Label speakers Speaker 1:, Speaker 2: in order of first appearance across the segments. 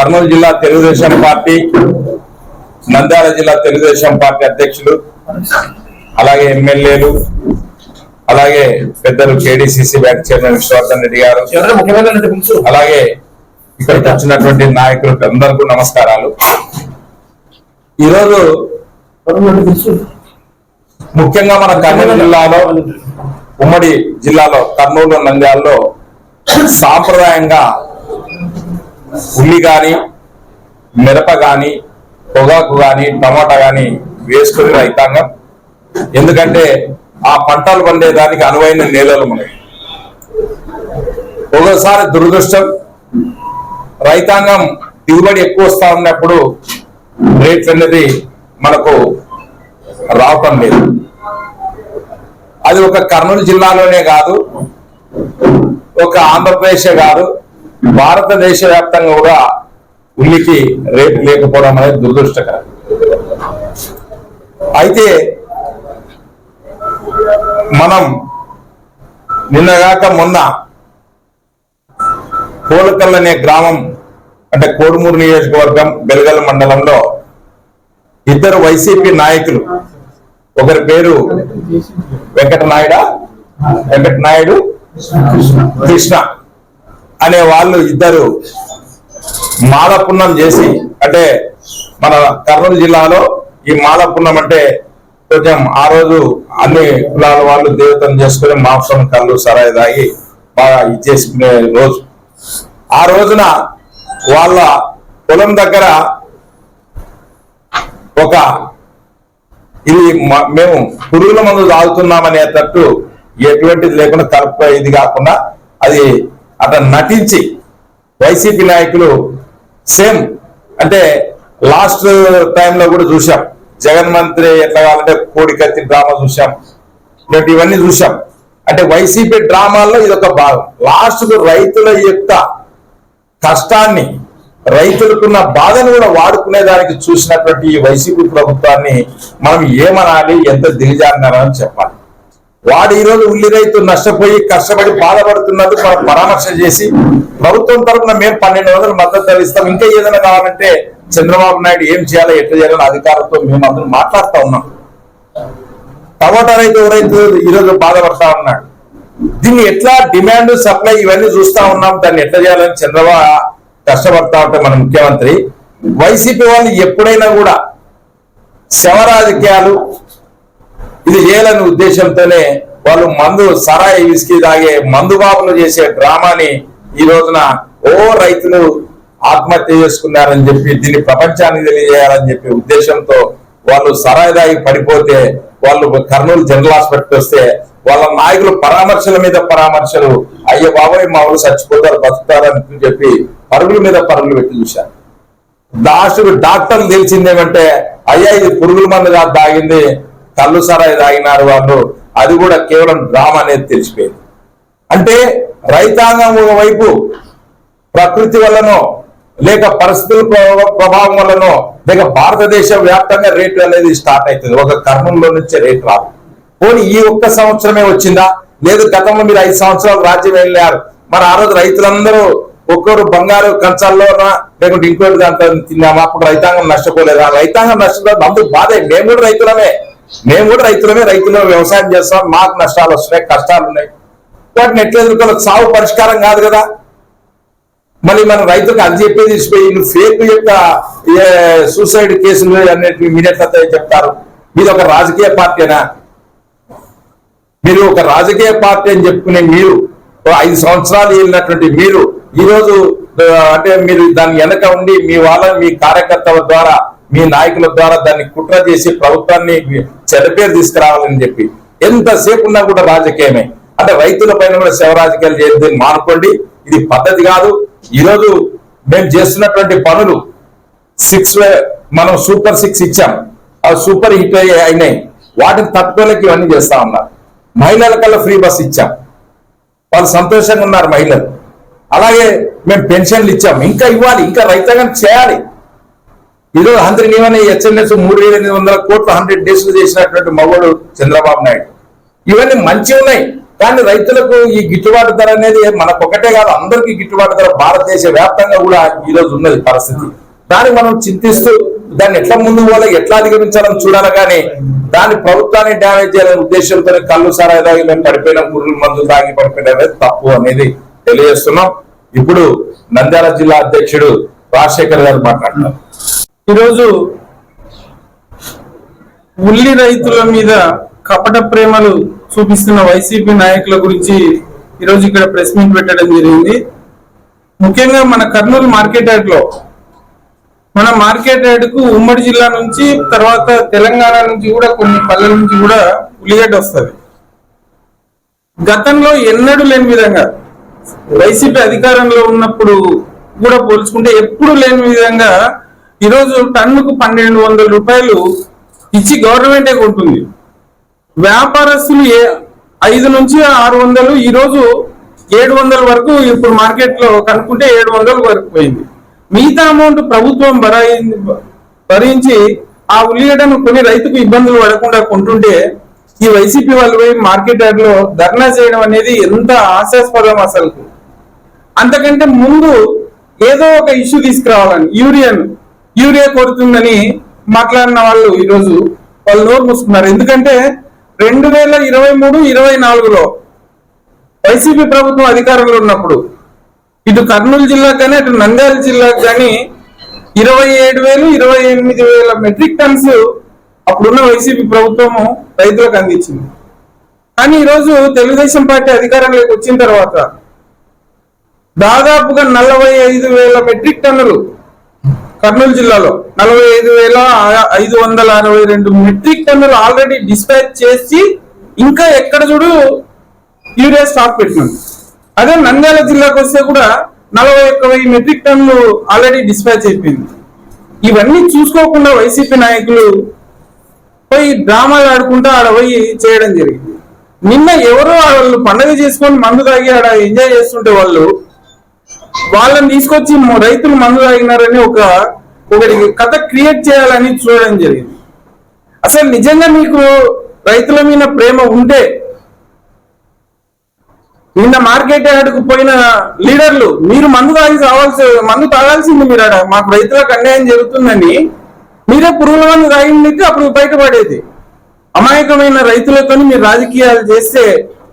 Speaker 1: కర్నూలు జిల్లా తెలుగుదేశం పార్టీ నంద్యాల జిల్లా తెలుగుదేశం పార్టీ అధ్యక్షులు అలాగే ఎమ్మెల్యేలు అలాగే పెద్దలు KDCC bank chairman Vishwavardhan Reddy garu అలాగే ఇక్కడికి వచ్చినటువంటి నాయకులకు అందరికీ నమస్కారాలు. ఈరోజు ముఖ్యంగా మన కర్నూలు జిల్లాలో ఉమ్మడి జిల్లాలో కర్నూలు నంద్యాలలో సాంప్రదాయంగా ఉల్లి కానీ మిరప కానీ పొగాకు కానీ టమాటా కానీ వేసుకుని రైతాంగం. ఎందుకంటే ఆ పంటలు పండేదానికి అనువైన నేలలు మనకి ఒకసారి దురదృష్టం రైతాంగం దిగుబడి ఎక్కువ వస్తా ఉన్నప్పుడు రేట్లు అనేది మనకు రావటం లేదు. అది ఒక కర్నూలు జిల్లాలోనే కాదు ఒక ఆంధ్రప్రదేశ్ కాదు భారతదేశ వ్యాప్తంగా కూడా ఉల్లికి రేటు లేకపోవడం అనేది దురదృష్టకరం. అయితే మనం నిన్నగాక మొన్న కోలకల్ అనే గ్రామం అంటే కోడుమూరు నియోజకవర్గం బెలగల మండలంలో ఇద్దరు వైసీపీ నాయకులు ఒకరి పేరు వెంకటనాయుడ వెంకటనాయుడు కృష్ణ. అనే వాళ్ళు ఇద్దరు మాలపున్నం చేసి అంటే మన కర్నూలు జిల్లాలో ఈ మాలపున్నం అంటే కొంచెం ఆ రోజు అన్ని కులాల వాళ్ళు దేవతను చేసుకుని మాంసం కళ్ళు సరాయి తాగి బాగా ఇచ్చేసుకునే రోజు. ఆ రోజున వాళ్ళ పొలం దగ్గర ఒక ఇది మేము పురుగుల మందు తాగుతున్నామనేటట్టు ఎటువంటిది లేకుండా కలుపు ఇది కాకుండా అది అతను నటించి వైసీపీ నాయకులు సేమ్ అంటే లాస్ట్ టైంలో కూడా చూసాం జగన్ మంత్రి ఎట్లా కావాలంటే కోడి కత్తి డ్రామా చూసాం ఇలాంటి ఇవన్నీ చూసాం అంటే వైసీపీ డ్రామాల్లో ఇది ఒక భాగం. లాస్ట్కు రైతుల యొక్క కష్టాన్ని రైతులకున్న బాధను కూడా వాడుకునే దానికి చూసినటువంటి ఈ వైసీపీ ప్రభుత్వాన్ని మనం ఏమనాలి ఎంత దిగజారినారని చెప్పాలి. వాడు ఈ రోజు ఉల్లి రైతు నష్టపోయి కష్టపడి బాధపడుతున్నందుకు మనం పరామర్శ చేసి ప్రభుత్వం తరఫున మేము పన్నెండు వందలు మద్దతు ధర ఇస్తాం ఇంకా ఏదైనా కావాలంటే చంద్రబాబు నాయుడు ఏం చేయాలో ఎట్లా చేయాలని అధికారులతో మేము అందరం మాట్లాడుతూ ఉన్నాం. టమాటా రైతు ఎవరైతే ఈరోజు బాధపడతా ఉన్నాడు. దీన్ని ఎట్లా డిమాండ్ సప్లై ఇవన్నీ చూస్తా ఉన్నాం. దాన్ని ఎట్లా చేయాలని చంద్రబాబు కష్టపడతా ఉంటే మన ముఖ్యమంత్రి. వైసీపీ వాళ్ళు ఎప్పుడైనా కూడా శవ రాజకీయాలు ఇది చేయాలనే ఉద్దేశంతోనే వాళ్ళు మందు సరాయి విసికి తాగే మందు బాబులు చేసే డ్రామాని ఈ రోజున ఓ రైతులు ఆత్మహత్య చేసుకున్నారని చెప్పి దీన్ని ప్రపంచానికి తెలియజేయాలని చెప్పి ఉద్దేశంతో వాళ్ళు సరాయి దాగి పడిపోతే వాళ్ళు కర్నూలు జనరల్ హాస్పిటల్ వస్తే వాళ్ళ నాయకులు పరామర్శల మీద పరామర్శలు అయ్య బాబాయ్ మా వాళ్ళు చచ్చిపోతారు బతుకుతారని చెప్పి పరుగుల మీద పరుగులు పెట్టి చూశారు. లాస్ట్ డాక్టర్లు తెలిసిందేమంటే అయ్యా ఇది పురుగుల మందు కాదు తాగింది. కళ్ళు సరాయి తాగినారు వాళ్ళు అది కూడా కేవలం డ్రామా అనేది తెలిసిపోయింది. అంటే రైతాంగం వైపు ప్రకృతి వల్లనో లేక పరిస్థితుల ప్రభావం వల్లనో లేక భారతదేశ వ్యాప్తంగా రేటు అనేది స్టార్ట్ అవుతుంది ఒక కర్మంలో నుంచే రేటు రాదు పోనీ ఈ ఒక్క సంవత్సరమే వచ్చిందా? లేదు గతంలో మీరు ఐదు సంవత్సరాలు రాజ్యం వెళ్ళారు మరి ఆ రోజు రైతులందరూ ఒక్కరు బంగారు కంచాల్లోనా లేకుంటే ఇంకోటి దాంట్లో తిన్నామా? అప్పుడు రైతాంగం నష్టపోలేదా? రైతాంగం నష్టపోలేదు అందుకు బాధే. మేము కూడా రైతులమే. మేము కూడా రైతులమే రైతులు వ్యవసాయం చేస్తాం మాకు నష్టాలు వస్తున్నాయి కష్టాలు ఉన్నాయి. వాటిని ఎట్లా ఎదుర్కోవాలి? సాగు పరిష్కారం కాదు కదా. మళ్ళీ మన రైతులకు అది చెప్పే తీసిపోయి ఫేక్ యొక్క సూసైడ్ కేసులు అన్నిటిని మీడియట్లతో చెప్తారు. మీరు ఒక రాజకీయ పార్టీనా? మీరు ఒక రాజకీయ పార్టీ అని చెప్పుకునే మీరు ఐదు సంవత్సరాలు వెళ్ళినటువంటి మీరు ఈరోజు అంటే మీరు దాని వెనక ఉండి మీ వాళ్ళ మీ కార్యకర్తల ద్వారా మీ నాయకుల ద్వారా దాన్ని కుట్ర చేసి ప్రభుత్వాన్ని చెడపేరు తీసుకురావాలని చెప్పి. ఎంతసేపు ఉన్నా కూడా రాజకీయమే. అంటే రైతుల పైన కూడా శవ రాజకీయాలు చేయడం మానుకోండి. ఇది పద్ధతి కాదు. ఈరోజు మేము చేస్తున్నటువంటి పనులు సిక్స్ మనం సూపర్ సిక్స్ ఇచ్చాం. అవి సూపర్ హిట్ అయినాయి. వాటిని తట్టుకోలేక ఇవన్నీ చేస్తా ఉన్నారు. మహిళల కల్లా ఫ్రీ బస్ ఇచ్చాం. వాళ్ళు సంతోషంగా ఉన్నారు మహిళలు. అలాగే మేము పెన్షన్లు ఇచ్చాం. ఇంకా ఇవ్వాలి. ఇంకా రైతాంగం చేయాలి. ఈరోజు హండ్రెడ్ ఇవన్నీ హెచ్ఎన్ఎస్ మూడు వేల ఎనిమిది వందల కోట్లు హండ్రెడ్ డేస్ చేసినటువంటి మగవాడు చంద్రబాబు నాయుడు. ఇవన్నీ మంచి ఉన్నాయి కానీ రైతులకు ఈ గిట్టుబాటు ధర అనేది మనకు ఒకటే కాదు అందరికీ గిట్టుబాటు ధర భారతదేశ వ్యాప్తంగా కూడా ఈ ఉన్నది పరిస్థితి. దాన్ని మనం చింతిస్తూ దాన్ని ఎట్లా ముందు పోవాలి ఎట్లా అధిగమించాలని చూడాలి కానీ దాన్ని ప్రభుత్వాన్ని డ్యామేజ్ చేయాలనే ఉద్దేశంతో కళ్ళు సారాయి తాగి మేము పడిపోయిన పురుగుల మందు తాగి పడిపోయిన తప్పు అనేది తెలియజేస్తున్నాం. ఇప్పుడు నంద్యాల జిల్లా అధ్యక్షుడు రాజశేఖర్ గారు మాట్లాడతారు.
Speaker 2: ఈరోజు ఉల్లి రైతుల మీద కపట ప్రేమలు చూపిస్తున్న వైసీపీ నాయకుల గురించి ఈరోజు ఇక్కడ ప్రెస్ మీట్ పెట్టడం జరిగింది. ముఖ్యంగా మన కర్నూలు మార్కెట్ యార్డ్లో మన మార్కెట్ యార్డ్కు ఉమ్మడి జిల్లా నుంచి తర్వాత తెలంగాణ నుంచి కూడా కొన్ని పల్లెల నుంచి కూడా ఉల్లిగడ్డ వస్తుంది. గతంలో ఎన్నడూ లేని విధంగా వైసీపీ అధికారంలో ఉన్నప్పుడు కూడా పోల్చుకుంటే ఎప్పుడు లేని విధంగా ఈరోజు టన్నుకు పన్నెండు వందల రూపాయలు ఇచ్చి గవర్నమెంటే కొంటుంది వ్యాపారస్తులు ఏ ఐదు నుంచి ఆరు వందలు ఈరోజు ఏడు వందల వరకు ఇప్పుడు మార్కెట్లో కనుక్కుంటే ఏడు వందల వరకు పోయింది. మిగతా అమౌంట్ ప్రభుత్వం భరాయి భరించి ఆ ఉల్లిగడ్డను కొని రైతుకు ఇబ్బందులు పడకుండా కొంటుంటే ఈ వైసీపీ వాళ్ళు పోయి మార్కెట్ యార్డ్ ధర్నా చేయడం అనేది ఎంత హాస్యాస్పదం అసలు అంతకంటే ముందు ఏదో ఒక ఇష్యూ తీసుకురావాలని యూరియన్ యూరియా కొడుతుందని మాట్లాడిన వాళ్ళు ఈరోజు వాళ్ళు నోరు మూసుకున్నారు. ఎందుకంటే రెండు వేల ఇరవై మూడు ఇరవై నాలుగులో వైసీపీ ప్రభుత్వం అధికారంలో ఉన్నప్పుడు ఇటు కర్నూలు జిల్లాకు కానీ అటు నంద్యాల జిల్లాకు కానీ ఇరవై ఏడు వేలు ఇరవై ఎనిమిది వేల మెట్రిక్ టన్స్ అప్పుడున్న వైసీపీ ప్రభుత్వము రైతులకు అందించింది. కానీ ఈరోజు తెలుగుదేశం పార్టీ అధికారంలోకి వచ్చిన తర్వాత దాదాపుగా నలభై ఐదు వేల మెట్రిక్ టన్నులు కర్నూలు జిల్లాలో నలభై ఐదు వేల ఐదు వందల అరవై రెండు మెట్రిక్ టన్నులు ఆల్రెడీ డిస్పాచ్ చేసి ఇంకా ఎక్కడ చూడు యూరియా స్టాక్ పెట్టినాం. అదే నంద్యాల జిల్లాకు వస్తే కూడా నలభై ఒక్క వెయ్యి మెట్రిక్ టన్నులు ఆల్రెడీ డిస్పాచ్ అయిపోయింది. ఇవన్నీ చూసుకోకుండా వైసీపీ నాయకులు పోయి డ్రామాలు ఆడుకుంటూ ఆడ పోయి చేయడం జరిగింది. నిన్న ఎవరో వాళ్ళు పండగ చేసుకొని మందు తాగి ఆడ ఎంజాయ్ చేస్తుంటే వాళ్ళు వాళ్ళని తీసుకొచ్చి రైతులు మందు తాగినారని ఒక ఒకటి కథ క్రియేట్ చేయాలని చూడడం జరిగింది. అసలు నిజంగా మీకు రైతుల మీద ప్రేమ ఉంటే నిన్న మార్కెట్ యార్డ్కు పోయిన లీడర్లు మీరు మందు తాగి రావాల్సి మందు తాగాల్సింది మీరు ఆడ మాకు రైతులకు అన్యాయం జరుగుతుందని మీరే పురుగుల మందు తాగింది అప్పుడు బయటపడేది. అమాయకమైన రైతులతో మీరు రాజకీయాలు చేస్తే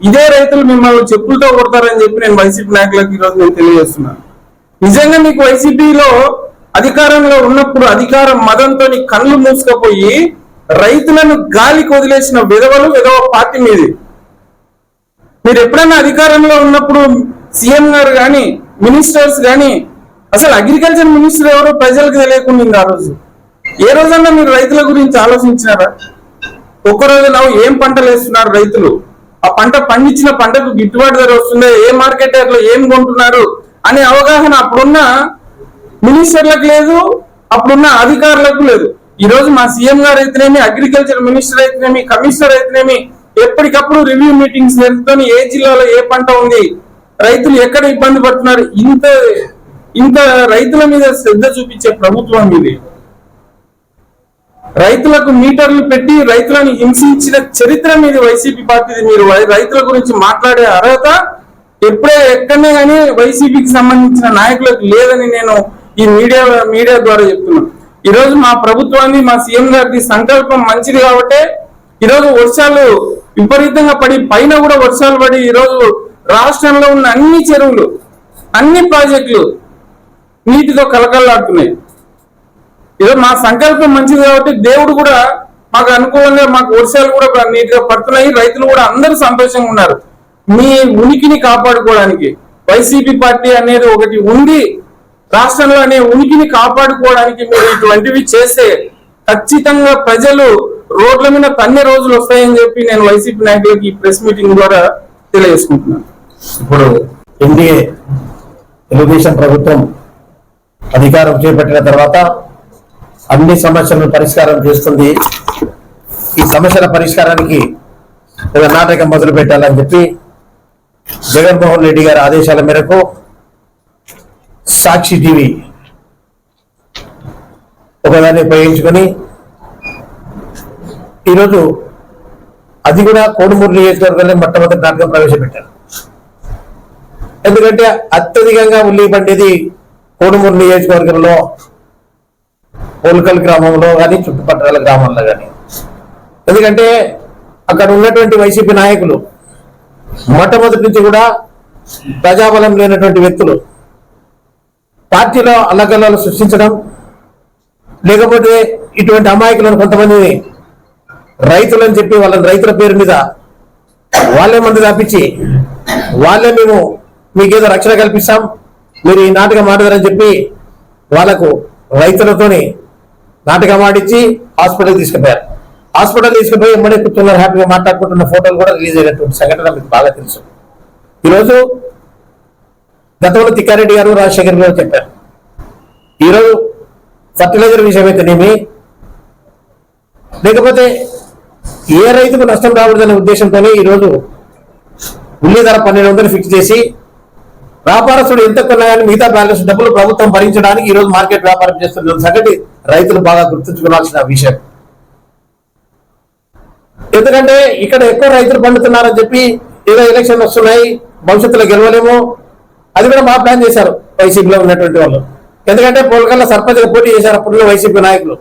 Speaker 2: ఇదే రైతులు మిమ్మల్ని చెప్పులతో కొడతారని చెప్పి నేను వైసీపీ నాయకులకు ఈరోజు నేను తెలియజేస్తున్నాను. నిజంగా మీకు వైసీపీలో అధికారంలో ఉన్నప్పుడు అధికారం మదంతో కళ్ళు మూసుకపోయి రైతులను గాలికి వదిలేసిన విధవలు విధవ పార్టీ మీది. మీరు ఎప్పుడైనా అధికారంలో ఉన్నప్పుడు సీఎం గారు కానీ మినిస్టర్స్ కానీ అసలు అగ్రికల్చర్ మినిస్టర్ ఎవరో ప్రజలకు తెలియకుండా ఆ రోజు? ఏ రోజన్నా మీరు రైతుల గురించి ఆలోచించినారా? ఒక్కరోజు ನಾವು ఏం పంటలు వేస్తున్నారు రైతులు? ఆ పంట పండించిన పంటకు గిట్టుబాటు ధర వస్తుందా? ఏ మార్కెటర్లు ఏం కొంటున్నారు? అనే అవగాహన అప్పుడున్న మినిస్టర్లకు లేదు అప్పుడున్న అధికారులకు లేదు. ఈ రోజు మా సీఎం గారు అయితేనేమి అగ్రికల్చర్ మినిస్టర్ అయితేనేమి కమిషనర్ అయితేనేమి ఎప్పటికప్పుడు రివ్యూ మీటింగ్స్ జరుగుతాయి ఏ జిల్లాలో ఏ పంట ఉంది రైతులు ఎక్కడ ఇబ్బంది పడుతున్నారు ఇంత ఇంత రైతుల మీద శ్రద్ధ చూపించే ప్రభుత్వం ఇది. రైతులకు మీటర్లు పెట్టి రైతులను హింసించిన చరిత్ర మీది వైసీపీ పార్టీది మీరు రైతుల గురించి మాట్లాడే అర్హత ఎప్పుడే ఎక్కడనే కానీ వైసీపీకి సంబంధించిన నాయకులకు లేదని నేను ఈ మీడియా మీడియా ద్వారా చెప్తున్నాను ఈరోజు మా ప్రభుత్వాన్ని మా సీఎం గారి సంకల్పం మంచిది కాబట్టే ఈ రోజు వర్షాలు విపరీతంగా పడి పైన కూడా వర్షాలు పడి ఈ రోజు రాష్ట్రంలో ఉన్న అన్ని చెరువులు అన్ని ప్రాజెక్టులు నీటితో కలకల్లాడుతున్నాయి ఏదో మా సంకల్పం మంచిది కాబట్టి దేవుడు కూడా మాకు అనుకూలంగా మాకు వర్షాలు కూడా నీట్గా పడుతున్నాయి రైతులు కూడా అందరూ సంతోషంగా ఉన్నారు. మీ ఉనికిని కాపాడుకోవడానికి వైసీపీ పార్టీ అనేది ఒకటి ఉంది రాష్ట్రంలో అనే ఉనికిని కాపాడుకోవడానికి మీరు ఇటువంటివి చేస్తే ఖచ్చితంగా ప్రజలు రోడ్ల మీద తన్ని రోజులు వస్తాయని చెప్పి నేను వైసీపీ నాయకులకి ఈ ప్రెస్ మీటింగ్ ద్వారా తెలియజేసుకుంటున్నాను.
Speaker 3: ఇప్పుడు ఎన్డీఏ తెలుగుదేశం ప్రభుత్వం అధికారం చేపట్టిన తర్వాత అన్ని సమస్యలను పరిష్కారం చేస్తుంది. ఈ సమస్యల పరిష్కారానికి నాటకం మొదలు పెట్టాలని చెప్పి జగన్మోహన్ రెడ్డి గారి ఆదేశాల మేరకు సాక్షి టీవీ ఒకదాన్ని ఉపయోగించుకొని ఈరోజు అది కూడా కోడుమూరు నియోజకవర్గంలో మొట్టమొదటి నాటకం ప్రవేశపెట్టారు. ఎందుకంటే అత్యధికంగా ఉల్లి పండేది కోడుమూరు నియోజకవర్గంలో పోల్కల్ గ్రామంలో కానీ చుట్టుపక్కల గ్రామాల్లో కానీ ఎందుకంటే అక్కడ ఉన్నటువంటి వైసీపీ నాయకులు మొట్టమొదటి నుంచి కూడా ప్రజాబలం లేనటువంటి వ్యక్తులు. పార్టీలో అల్లగల్లాలు సృష్టించడం లేకపోతే ఇటువంటి అమాయకులను కొంతమందిని రైతులని చెప్పి వాళ్ళని రైతుల పేరు మీద వాళ్ళే మంది తప్పించి వాళ్ళే మేము మీకేదో రక్షణ కల్పిస్తాం మీరు ఈ నాటకం ఆడదారని చెప్పి వాళ్ళకు రైతులతోని నాటకం ఆడించి హాస్పిటల్ తీసుకుపోయారు. హాస్పిటల్ తీసుకుపోయి ఎమ్మడే కూర్చున్నారు హ్యాపీగా మాట్లాడుకుంటున్న ఫోటోలు కూడా రిలీజ్ అయినటువంటి సంఘటన మీకు బాగా తెలుసు. ఈరోజు గతంలో తిక్కారెడ్డి గారు రాజశేఖర్ గారు చెప్పారు. ఈరోజు ఫర్టిలైజర్ విషయం అయితేనేమి లేకపోతే ఏ రైతుకు నష్టం రాకూడదనే ఉద్దేశంతోనే ఈరోజు ఉల్లి ధర పన్నెండు వందలు ఫిక్స్ చేసి వ్యాపారస్తుడు ఎంత కొన్నా కానీ మిగతా బ్యాలెన్స్ డబ్బులు ప్రభుత్వం భరించడానికి ఈరోజు మార్కెట్ వ్యాపారం చేస్తున్న సంగతి రైతులు బాగా గుర్తుంచుకోవాల్సిన విషయం. ఎందుకంటే ఇక్కడ ఎక్కువ రైతులు పండుతున్నారని చెప్పి ఏదో ఎలక్షన్ వస్తున్నాయి భవిష్యత్తులో గెలవలేము. అది కూడా మా ప్లాన్ చేశారు వైసీపీలో ఉన్నటువంటి వాళ్ళు. ఎందుకంటే పోలకల్లా సర్పంచ్ పోటీ చేశారు అప్పుడు వైసీపీ నాయకులు.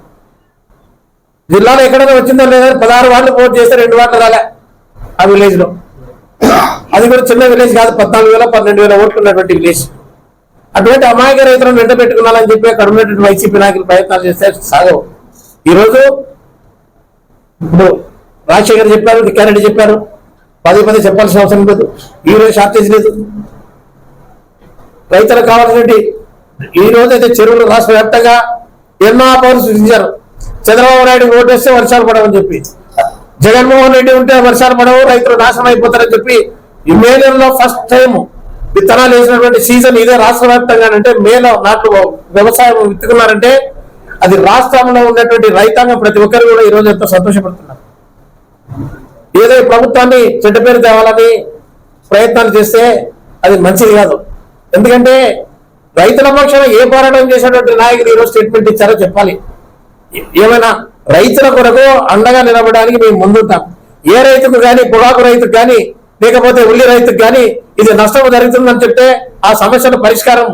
Speaker 3: జిల్లాలో ఎక్కడైనా వచ్చిందో లేదా పదహారు వార్డులు పోటీ చేస్తే రెండు వార్డులు రాలే ఆ విలేజ్లో. అది కూడా చిన్న విలేజ్ కాదు పద్నాలుగు వేల పన్నెండు వేల ఓట్లు ఉన్నటువంటి విలేజ్. అటువంటి అమాయక రైతులను వెంట పెట్టుకున్నాలని చెప్పి అక్కడ ఉన్నటువంటి వైసీపీ నాయకులు ప్రయత్నాలు చేస్తే సాగవు. ఈరోజు ఇప్పుడు రాజశేఖర్ చెప్పారు విక్యారెడ్డి చెప్పారు పదే పదే చెప్పాల్సిన అవసరం లేదు. ఈ రోజు షార్టేజ్ లేదు. రైతులకు కావాల్సినటువంటి ఈ రోజు అయితే చెరువులు రాష్ట్ర వ్యాప్తంగా ఎన్నో పౌరులు సృష్టించారు. చంద్రబాబు నాయుడు ఓటు వేస్తే వర్షాలు పడవని చెప్పి. జగన్మోహన్ రెడ్డి ఉంటే వర్షాలు పడవు రైతులు నాశనం అయిపోతారని చెప్పి ఈ మే నెలలో ఫస్ట్ టైం విత్తనాలు వేసినటువంటి సీజన్ ఇదే రాష్ట్ర వ్యాప్తంగా అంటే మేలో నాట్లు వ్యవసాయం విత్తుకున్నారంటే అది రాష్ట్రంలో ఉన్నటువంటి రైతాంగం ప్రతి ఒక్కరు కూడా ఈ రోజు ఎంతో సంతోషపడుతున్నారు. ఏదో ప్రభుత్వాన్ని చెడ్డ పేరు తేవాలని ప్రయత్నాలు చేస్తే అది మంచిది కాదు. ఎందుకంటే రైతుల పక్షాన ఏ పోరాటం చేసినటువంటి నాయకులు ఈరోజు స్టేట్మెంట్ ఇచ్చారో చెప్పాలి. ఏమైనా రైతుల కొరకు అండగా నిలబడడానికి మేము ముందుంటాం. ఏ రైతుకు కానీ పొగాకు రైతుకు కానీ లేకపోతే ఉల్లి రైతుకు కానీ ఇది నష్టం జరుగుతుందని చెప్తే ఆ సమస్యను పరిష్కారం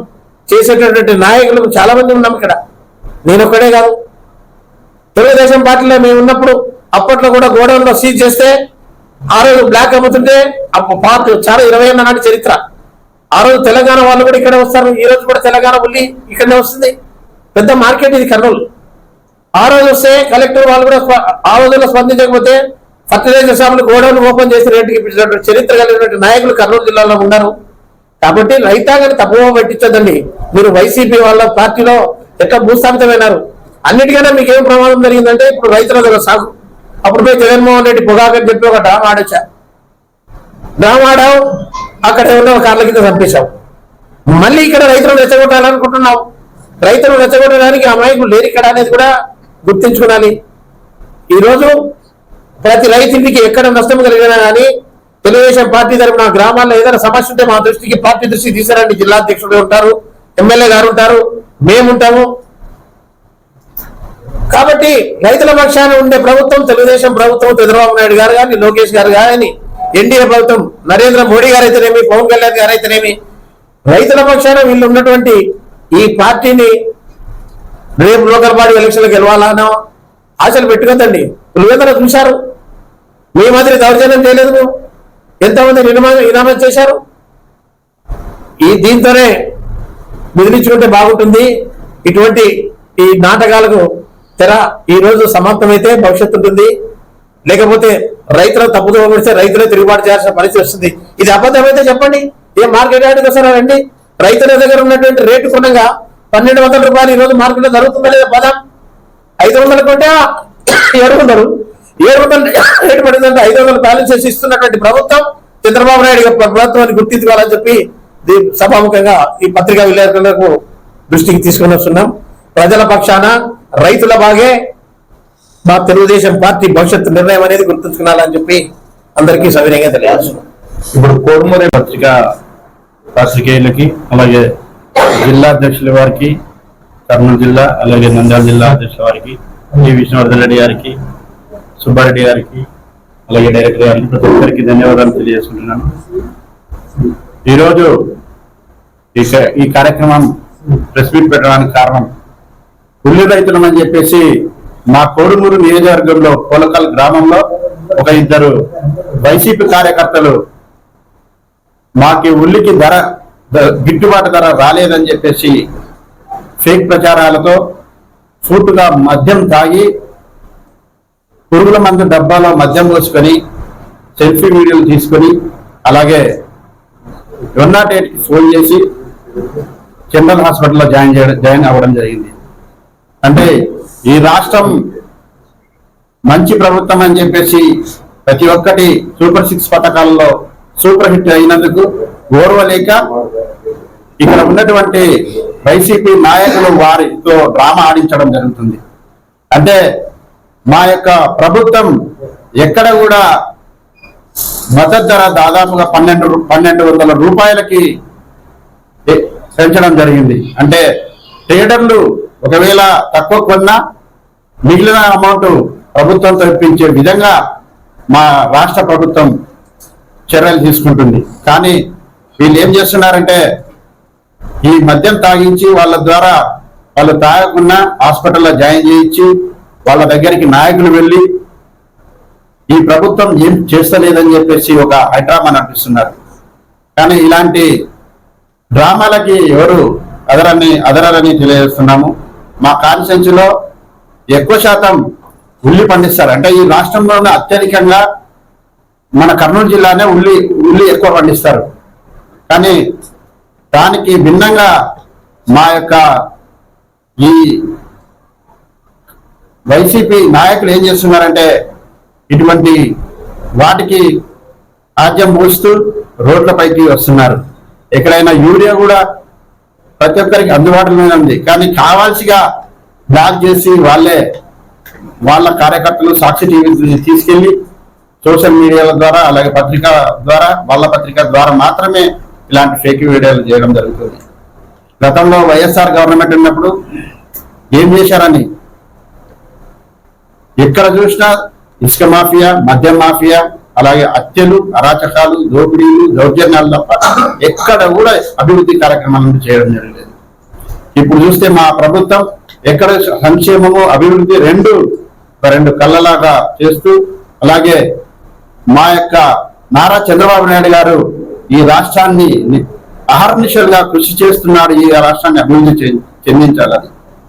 Speaker 3: చేసేటటువంటి నాయకులు చాలా మంది ఉన్నాం ఇక్కడ. నేను ఒక్కడే కాదు. తెలుగుదేశం పార్టీలో మేము ఉన్నప్పుడు అప్పట్లో కూడా గోడౌన్లో సీజ్ చేస్తే ఆ రోజు బ్లాక్ అమ్ముతుంటే అప్పుడు పార్ట్ చాలా ఇరవై ఏళ్ళ నాటి చరిత్ర. ఆ రోజు తెలంగాణ వాళ్ళు కూడా ఇక్కడే వస్తారు. ఈ రోజు కూడా తెలంగాణ ఉల్లి ఇక్కడనే వస్తుంది. పెద్ద మార్కెట్ ఇది కర్నూలు. ఆ రోజు వస్తే కలెక్టర్ వాళ్ళు కూడా స్ప- ఆ రోజుల్లో స్పందించకపోతే ఫర్టిలైజర్ షాపులు గోడౌన్ ఓపెన్ చేసి రేటుకి ఇప్పించినటువంటి చరిత్ర కలిగినటువంటి నాయకులు కర్నూలు జిల్లాలో ఉన్నారు. కాబట్టి రైతాంగాన్ని తప్పుగా పట్టించదండి మీరు వైసీపీ వాళ్ళ పార్టీలో ఎట్లా భూస్థాపితమైనారు? అన్నిటికైనా మీకు ఏం ప్రమాదం జరిగిందంటే ఇప్పుడు రైతుల దగ్గర సాగు. అప్పుడు పోయి జగన్మోహన్ రెడ్డి పొగాకని చెప్పి ఒక డ్రామా ఆడొచ్చా? డ్రామా ఆడావు అక్కడ ఉన్న కార్ల కింద చంపేశావు. మళ్ళీ ఇక్కడ రైతులను రెచ్చగొట్టాలనుకుంటున్నావు. రైతులు రెచ్చగొట్టడానికి ఆ నాయకులు లేరు ఇక్కడ అనేది కూడా గుర్తించుకున్నాను. ఈరోజు ప్రతి రైతుడికి ఎక్కడ నష్టం కలిగినా కానీ తెలుగుదేశం పార్టీ తరఫున గ్రామాల్లో ఏదైనా సమస్య ఉంటే మా దృష్టికి పార్టీ దృష్టికి తీసుకురండి జిల్లా అధ్యక్షుడు ఉంటారు ఎమ్మెల్యే గారు ఉంటారు మేముంటాము కాబట్టి రైతుల పక్షాన ఉండే ప్రభుత్వం తెలుగుదేశం ప్రభుత్వం చంద్రబాబు నాయుడు గారు కానీ లోకేష్ గారు కానీ ఎన్డీఏ ప్రభుత్వం నరేంద్ర మోడీ గారు అయితేనేమి పవన్ కళ్యాణ్ గారు అయితేనేమి రైతుల పక్షాన వీళ్ళు ఉన్నటువంటి ఈ పార్టీని రేపు లోకల్ బాడీ ఎలక్షన్లు గెలవాలనో ఆశలు పెట్టుకోదండి నువ్వేదైనా చూశారు? మీ మాదిరి దౌర్జన్యం చేయలేదు నువ్వు? ఎంతమంది నిర్మాణం ఇనామం చేశారు? ఈ దీంతోనే బెదిరించుకుంటే బాగుంటుంది. ఇటువంటి ఈ నాటకాలకు తెర ఈ రోజు సమాప్తమైతే భవిష్యత్తు ఉంటుంది. లేకపోతే రైతులు తప్పుదో పడితే రైతులే తిరుగుబాటు చేయాల్సిన పరిస్థితి వస్తుంది. ఇది అబద్ధమైతే చెప్పండి. ఏ మార్కెట్ యార్డ్కి వస్తారా రైతుల దగ్గర ఉన్నటువంటి రేటు కొనగా పన్నెండు వందల రూపాయలు ఈ మార్కెట్లో జరుగుతుందా లేదా పదం ఐదు వందలు కొంటే ఏడు వందలు. ఏడు వందలు రేటు పడిందంటే ఐదు వందలు బ్యాలెన్స్ చేసి ఇస్తున్నటువంటి ప్రభుత్వం చంద్రబాబు నాయుడు ప్రభుత్వాన్ని గుర్తించుకోవాలని చెప్పి దీ- సభాముఖంగా ఈ పత్రికా విలేకరులకు దృష్టికి తీసుకుని వస్తున్నాం. ప్రజల పక్షాన రైతుల బాగే మా తెలుగుదేశం పార్టీ భవిష్యత్తు నిర్ణయం అనేది గుర్తుంచుకోవాలని చెప్పి అందరికీ సవినయంగా తెలియజేస్తున్నాం.
Speaker 1: ఇప్పుడు కోడుమూరి
Speaker 4: పత్రిక పాత్రికేయులకి అలాగే జిల్లా అధ్యక్షుల వారికి కర్నూలు జిల్లా అలాగే నంద్యాల జిల్లా అధ్యక్షుల వారికి టి. విష్ణువర్ధన్ రెడ్డి గారికి సుబ్బారెడ్డి గారికి అలాగే డైరెక్టర్ గారికి ప్రతి ఒక్కరికి ధన్యవాదాలు తెలియజేసుకుంటున్నాను. ఈరోజు ఈ క- ఈ కార్యక్రమం ప్రెస్ మీట్ పెట్టడానికి కారణం ఉల్లి రైతులమని చెప్పేసి మా కోడుమూరు నియోజకవర్గంలో కోలకల్ గ్రామంలో ఒక ఇద్దరు వైసీపీ కార్యకర్తలు మాకి ఉల్లికి ధర గిట్టుబాటు ధర రాలేదని చెప్పేసి ఫేక్ ప్రచారాలతో ఫూటుగా మద్యం తాగి పురుగుల మందు డబ్బాలో మద్యం పోసుకొని సెల్ఫీ వీడియోలు తీసుకొని అలాగే వన్ నాట్ ఎయిట్కి ఫోన్ చేసి జనరల్ హాస్పిటల్లో జాయిన్ చేయడం జాయిన్ అవ్వడం జరిగింది. అంటే ఈ రాష్ట్రం మంచి ప్రభుత్వం అని చెప్పేసి ప్రతి ఒక్కటి సూపర్ సిక్స్ పథకాలలో సూపర్ హిట్ అయినందుకు ఓర్వలేక ఇక్కడ ఉన్నటువంటి వైసీపీ నాయకులు వారితో డ్రామా ఆడించడం జరుగుతుంది. అంటే మా యొక్క ప్రభుత్వం ఎక్కడ కూడా మద్దతు ధర దాదాపుగా పన్నెండు పన్నెండు వందల రూపాయలకి పెంచడం జరిగింది. అంటే ట్రేడర్లు ఒకవేళ తక్కువ కొన్నా మిగిలిన అమౌంట్ ప్రభుత్వంతో ఇప్పించే విధంగా మా రాష్ట్ర ప్రభుత్వం చర్యలు తీసుకుంటుంది. కానీ వీళ్ళు ఏం చేస్తున్నారంటే ఈ మద్యం తాగించి వాళ్ళ ద్వారా వాళ్ళు తాగకుండా హాస్పిటల్లో జాయిన్ చేయించి వాళ్ళ దగ్గరికి నాయకులు వెళ్ళి ఈ ప్రభుత్వం ఏం చేస్తలేదని చెప్పేసి ఒక హైడ్రామా నడిపిస్తున్నారు కానీ ఇలాంటి డ్రామాలకి ఎవరు అదరని అదరని తెలియజేస్తున్నాము. మా కాన్స్టెన్సీలో ఎక్కువ శాతం ఉల్లి పండిస్తారు. అంటే ఈ రాష్ట్రంలోనే అత్యధికంగా మన కర్నూలు జిల్లానే ఉల్లి ఉల్లి ఎక్కువ పండిస్తారు. కానీ దానికి భిన్నంగా మా యొక్క ఈ వైసీపీ నాయకులు ఏం చేస్తున్నారంటే ఇటువంటి వాటికి ఆద్యం పోస్తూ రోడ్లపైకి వస్తున్నారు. ఎక్కడైనా యూరియా కూడా ప్రతి ఒక్కరికి అందుబాటులోనే ఉంది కానీ కావాల్సిగా బ్లాక్ చేసి వాళ్ళే వాళ్ళ కార్యకర్తలు సాక్షి టీవీ తీసుకెళ్ళి సోషల్ మీడియాల ద్వారా అలాగే పత్రిక ద్వారా వాళ్ళ పత్రిక ద్వారా మాత్రమే ఇలాంటి ఫేక్ వీడియోలు చేయడం జరుగుతుంది. గతంలో వైఎస్ఆర్ గవర్నమెంట్ ఉన్నప్పుడు ఏం చేశారని? ఎక్కడ చూసినా ఇసుక మాఫియా మద్యం మాఫియా అలాగే హత్యలు అరాచకాలు దోపిడీలు దౌర్జన్యాలు తప్ప ఎక్కడ కూడా అభివృద్ధి కార్యక్రమాలను చేయడం జరగలేదు. ఇప్పుడు చూస్తే మా ప్రభుత్వం ఎక్కడ సంక్షేమము అభివృద్ధి రెండు రెండు కళ్ళలాగా చేస్తూ అలాగే మా యొక్క నారా చంద్రబాబు నాయుడు గారు ఈ రాష్ట్రాన్ని అహర్నిశలుగా కృషి చేస్తున్నాడు ఈ రాష్ట్రాన్ని అభివృద్ధి చె- చెందించాలని.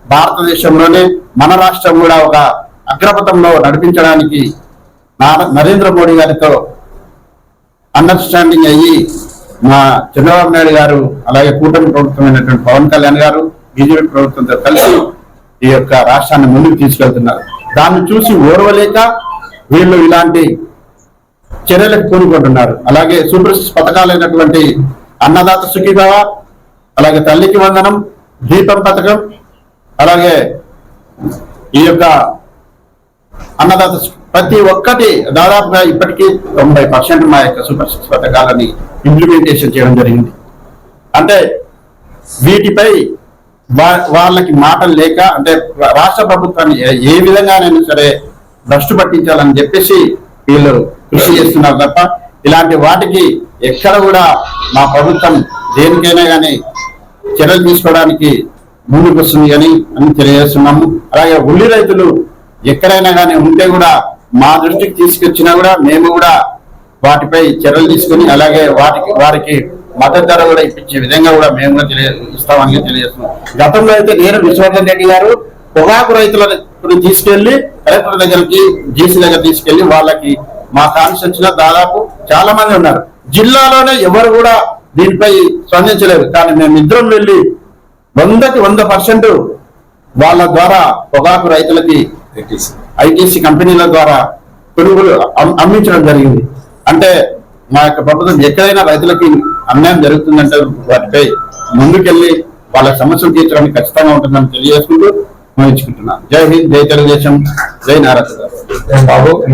Speaker 4: భారతదేశంలోనే మన రాష్ట్రం కూడా ఒక అగ్రపథంలో నడిపించడానికి నరేంద్ర మోడీ గారితో అండర్స్టాండింగ్ అయ్యి మా చంద్రబాబు నాయుడు గారు అలాగే కూటమి ప్రభుత్వమైనటువంటి పవన్ కళ్యాణ్ గారు బీజేపీ ప్రభుత్వంతో కలిసి ఈ యొక్క రాష్ట్రాన్ని ముందుకు తీసుకెళ్తున్నారు. దాన్ని చూసి ఓర్వలేక వీళ్ళు ఇలాంటి చర్యలకు పూనుకుంటున్నారు. అలాగే సూపర్ పథకాలైనటువంటి అన్నదాత సుఖీభావ అలాగే తల్లికి వందనం దీపం పథకం అలాగే ఈ యొక్క అన్నదాత ప్రతి ఒక్కటి దాదాపుగా ఇప్పటికీ తొంభై పర్సెంట్ మా యొక్క సూపర్ సిక్స్ పథకాలని ఇంప్లిమెంటేషన్ చేయడం జరిగింది. అంటే వీటిపై వాళ్ళకి మాటలు లేక అంటే రాష్ట్ర ప్రభుత్వాన్ని ఏ- ఏ విధంగానైనా సరే భ్రష్టు పట్టించాలని చెప్పేసి వీళ్ళు కృషి చేస్తున్నారు తప్ప ఇలాంటి వాటికి ఎక్కడ కూడా మా ప్రభుత్వం దేనికైనా కానీ చర్యలు తీసుకోవడానికి ముందుకు వస్తుంది అని అని తెలియజేస్తున్నాము. అలాగే ఉల్లి రైతులు ఎక్కడైనా కానీ ఉంటే కూడా మా దృష్టికి తీసుకొచ్చినా కూడా మేము కూడా వాటిపై చర్యలు తీసుకుని అలాగే వాటికి వారికి మద్దతు ధర కూడా ఇప్పించే విధంగా కూడా మేము కూడా తెలియ ఇస్తామని తెలియజేస్తున్నాం. గతంలో అయితే నేను విశ్వవర్ధన్ రెడ్డి గారు పొగాకు రైతులను తీసుకెళ్ళి కలెక్టర్ దగ్గరికి జీసీ దగ్గర తీసుకెళ్ళి వాళ్ళకి మా కాన్స్టిట్యూన్స్లో దాదాపు చాలా మంది ఉన్నారు. జిల్లాలోనే ఎవరు కూడా దీనిపై స్పందించలేదు. కానీ మేము ఇద్దరం వెళ్ళి వందకి వంద పర్సెంట్ వాళ్ళ ద్వారా పొగాకు రైతులకి ఐటీసీ. కంపెనీల ద్వారా అమ్- అమ్మించడం జరిగింది. అంటే మా యొక్క ప్రభుత్వం ఎక్కడైనా రైతులకి అన్యాయం జరుగుతుందంటే వాటిపై ముందుకెళ్ళి వాళ్ళ సమస్యలు తీర్చడానికి ఖచ్చితంగా ఉంటుందని తెలియజేసుకుంటూ ముగించుకుంటున్నాను. జై హింద్ జై తెలుగుదేశం జై నారాయణ
Speaker 1: బాబు